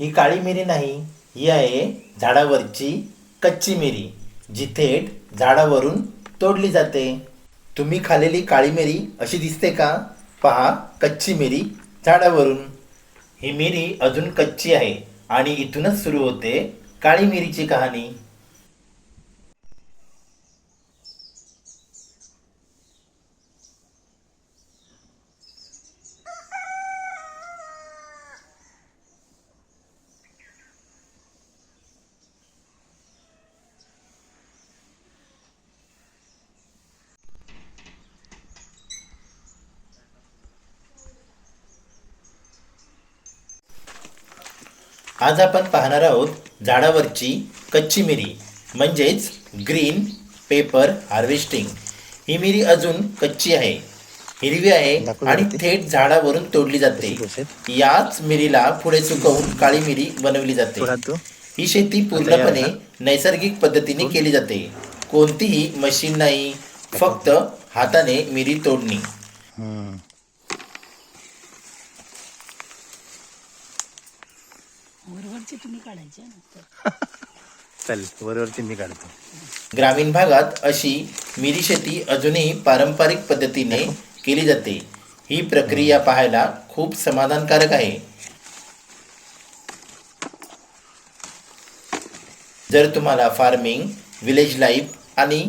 ही काळी मिरी नाही ही आहे झाडावरची कच्ची मिरी जी थेट झाडावरून तोडली जाते. तुम्ही खाल्लेली काळी मिरी अशी दिसते का? पहा कच्ची मिरी झाडावरून. ही मिरी अजून कच्ची आहे आणि इथूनच सुरू होते काळी मिरीची कहाणी. आज आपण पाहणार आहोत झाडावरची कच्ची मिरी म्हणजेच ग्रीन पेपर हार्वेस्टिंग. ही मिरी अजून कच्ची आहे. हिरवी आहे आणि थेट झाडावरून तोडली जाते. याच मिरीला पुढे सुकवून काळी मिरी बनवली जाते. ही शेती पूर्णपणे नैसर्गिक पद्धतीने केली जाते. कोणतीही मशीन नाही. फक्त हाताने मिरी तोडणी. वरवरची तुम्ही काढायचे ना चल वरवरती मी काढतो. ग्रामीण भागात अशी मिरी शेती अजूनही पारंपरिक पद्धतीने केली जाते. ही प्रक्रिया पाहायला खूप समाधानकारक आहे. जर तुम्हाला फार्मिंग विलेज लाईफ आणि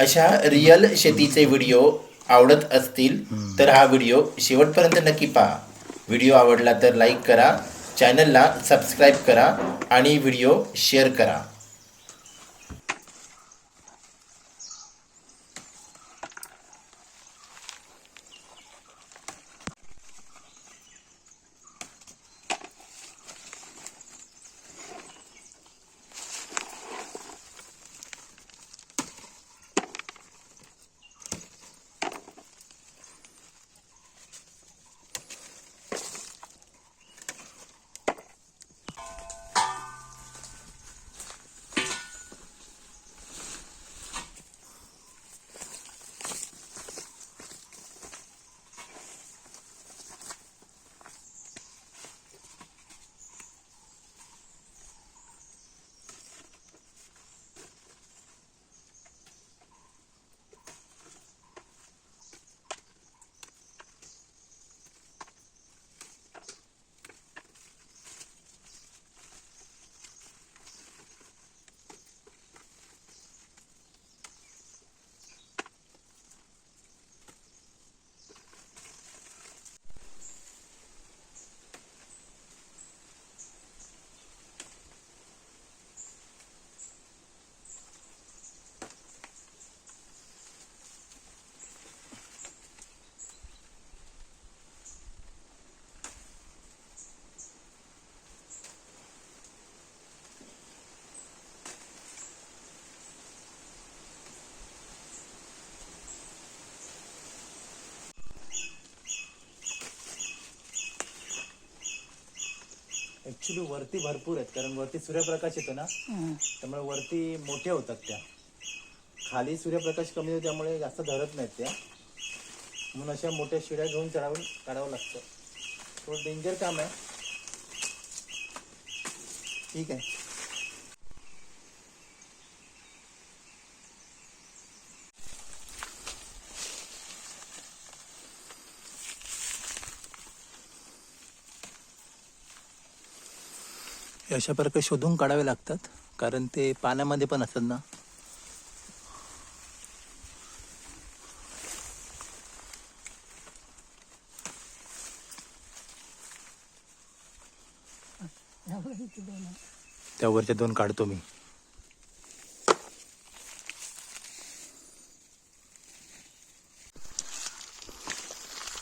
अशा रिअल शेतीचे व्हिडिओ आवडत असतील तर हा व्हिडिओ शेवटपर्यंत नक्की पहा. व्हिडिओ आवडला तर लाईक करा. चॅनलला सबस्क्राईब करा आणि व्हिडिओ शेअर करा. ऍक्च्युली वरती भरपूर आहेत कारण वरती सूर्यप्रकाश येतो ना त्यामुळे वरती मोठ्या होतात त्या. खाली सूर्यप्रकाश कमी होतो त्यामुळे जास्त धरत नाहीत त्या. म्हणून अशा मोठ्या शिड्या घेऊन चढावून काढावं लागतं. थोडं डेंजर काम आहे. ठीक आहे. हे अशा प्रकारे शोधून काढावे लागतात कारण ते पाण्यामध्ये पण असतात ना. त्यावरच्या दोन काढतो मी.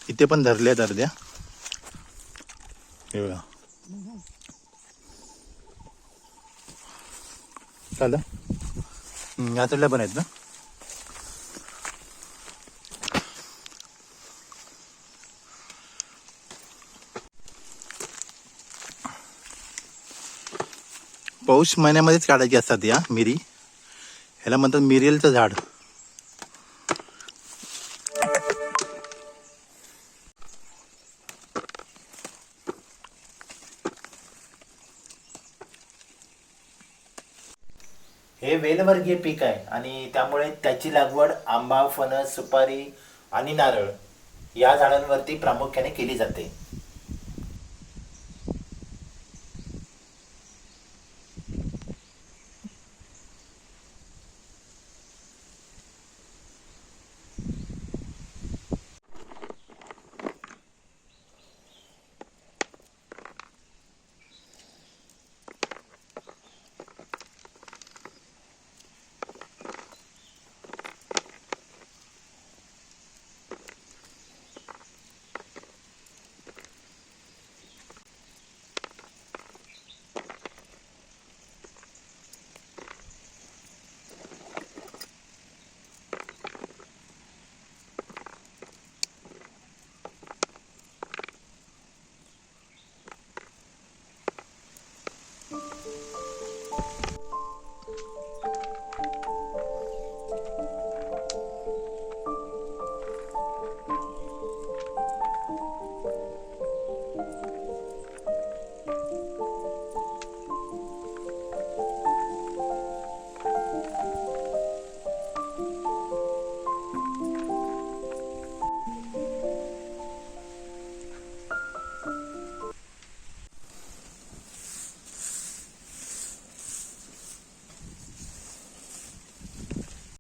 इथे पण धरल्या आहेत अर्ध्या. हे चालेल हम्म, या चढल्या पण आहेत ना? पौष महिन्यामध्येच काढायची असतात या मिरी. ह्याला म्हणतात मिरियलचं झाड. हे वेलवर्गीय पीक आहे आणि त्यामुळे त्याची लागवड आंबा फणस सुपारी आणि नारळ या झाडांवरती प्रामुख्याने केली जाते.